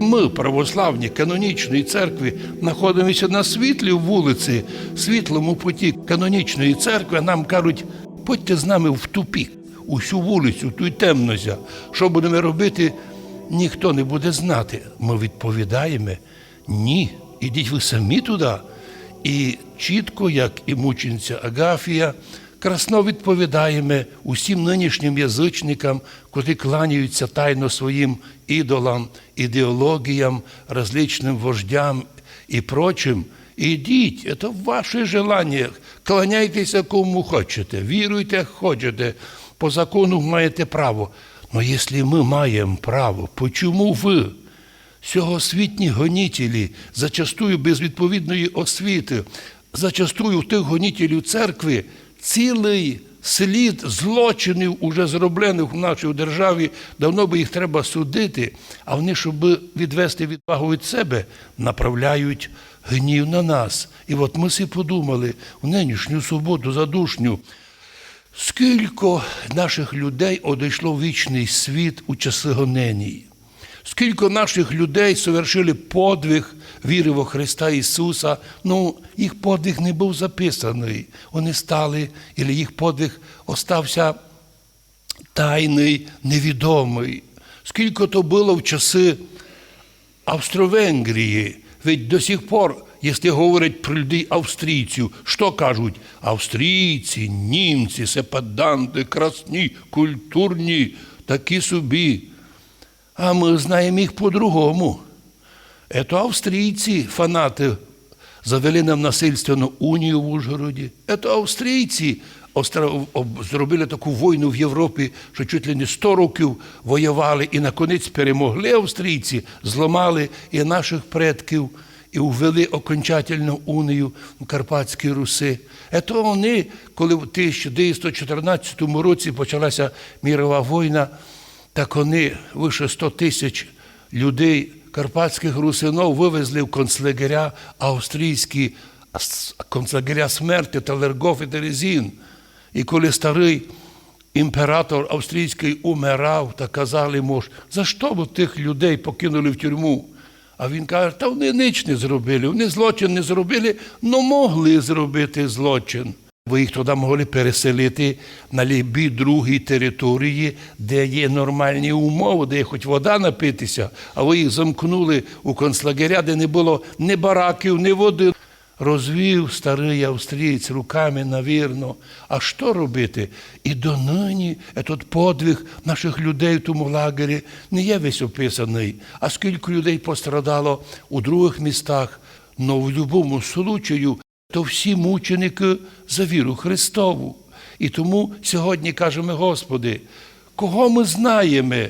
Ми, православні канонічної церкви, знаходимося на світлі вулиці, світлому путі канонічної церкви. Нам кажуть, будьте з нами в тупік, усю вулицю, ту й темнозя. Що будемо робити, ніхто не буде знати. Ми відповідаємо ні. Ідіть ви самі туди. І чітко, як і мучениця Агафія, красно відповідаємо усім нинішнім язичникам, котрі кланяються тайно своїм ідолам, ідеологіям, различним вождям і прочим. Ідіть, це ваше желання. Кланяйтеся кому хочете, віруйте, як хочете. По закону маєте право. Но якщо ми маємо право, почому ви? Сьогосвітні гонітелі, зачастую без відповідної освіти, зачастую тих гонітелів церкви цілий слід злочинів, уже зроблених в нашій державі, давно би їх треба судити, а вони, щоб відвести відвагу від себе, направляють гнів на нас. І от ми всі подумали в нинішню суботу задушню, скільки наших людей одійшло в вічний світ у часи гоненій. Скільки наших людей совершили подвиг віри во Христа Ісуса, ну їх подвиг не був записаний. Вони стали, і їх подвиг остався тайний, невідомий. Скільки то було в часи Австро-Венгрії, ведь до сих пор, якщо говорять про людей австрійців, що кажуть? Австрійці, німці, сепаданти, красні, культурні, такі собі. А ми знаємо їх по-другому. Це австрійці, фанати, завели нам насильственну унію в Ужгороді. Це австрійці зробили таку війну в Європі, що чуть ли не 100 років воювали і наконець перемогли австрійці, зламали і наших предків, і ввели окончательну унію в Карпатській Руси. Це вони, коли в 1914 році почалася мірова війна, так вони вище 100 тисяч людей карпатських русинов вивезли в концлагеря австрійські концлагеря смерті Талергоф і Терезін. І коли старий імператор австрійський умирав, та казали йому, за що ви тих людей покинули в тюрму? А він каже, та вони ніч не зробили, вони злочин не зробили, але могли зробити злочин. Ви їх туди могли переселити на любі другі території, де є нормальні умови, де є хоч вода напитися, а ви їх замкнули у концлагеря, де не було ні бараків, ні води. Розвів старий австрієць руками навірно. А що робити? І донині этот подвиг наших людей в тому лагері не є весь описаний. А скільки людей пострадало у других містах, но в будь-якому случаю то всі мученики за віру Христову. І тому сьогодні кажемо, Господи, кого ми знаємо,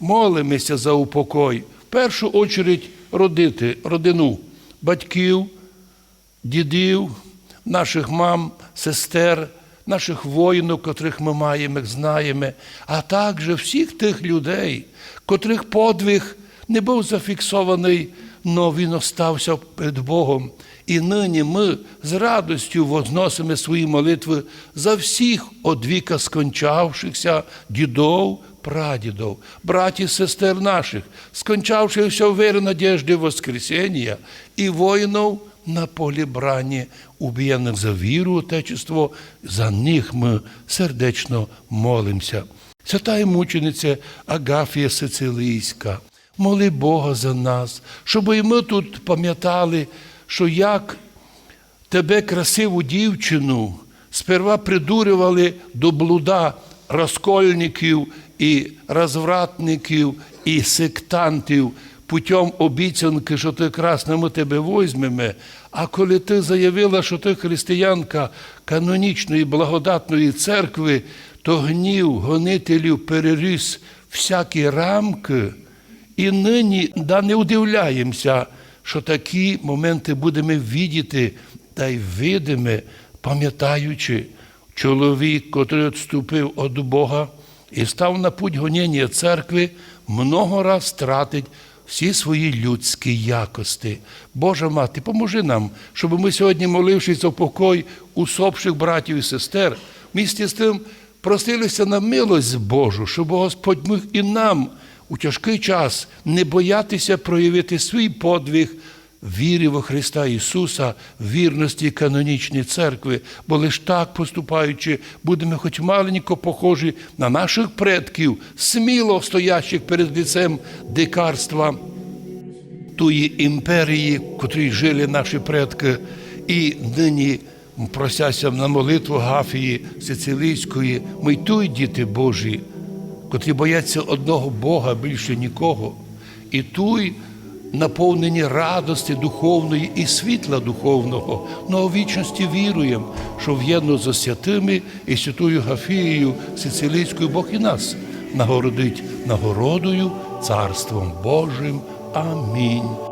молимося за упокой. В першу очередь родити, родину, батьків, дідів, наших мам, сестер, наших воїнів, котрих ми маємо, знаємо, а також всіх тих людей, котрих подвиг не був зафіксований, але він остався перед Богом. І нині ми з радістю возносимо свої молитви за всіх од віка скончавшихся дідов, прадідов, братів, сестер наших, скончавшихся в вірі надіжди Воскресіння і воїнів на полі брані, убієних за віру Отечество, за них ми сердечно молимося. Свята і мучениця Агафія Сицилійська, моли Бога за нас, щоб і ми тут пам'ятали, що як тебе, красиву дівчину, сперва придурювали до блуда розкольників і розвратників і сектантів путем обіцянки, що ти красне ми тебе возьмемо. А коли ти заявила, що ти християнка канонічної благодатної церкви, то гнів гонителів переріс всякі рамки. І нині да не удивляємося, що такі моменти будемо видіти та й видимо, пам'ятаючи, чоловік, котрий відступив від Бога і став на путь гоніння церкви, много раз втратить всі свої людські якості. Божа мати, поможи нам, щоб ми сьогодні, молившись за покой усопших братів і сестер, вмісті з тим простилися на милость Божу, щоб Господь міг і нам у тяжкий час не боятися проявити свій подвиг вірі во Христа Ісуса, вірності канонічній церкви, бо лиш так поступаючи, будемо хоч маленько похожі на наших предків, сміло стоящих перед лицем дикарства тої імперії, в котрій жили наші предки, і нині просяся на молитву Гафії Сицилійської, ми й діти Божі, котрі бояться одного Бога більше нікого, і той наповнені радості духовної і світла духовного, но у вічності віруємо, що в'єдно за святими і святою Гафією Сицилійською Бог і нас нагородить нагородою Царством Божим. Амінь.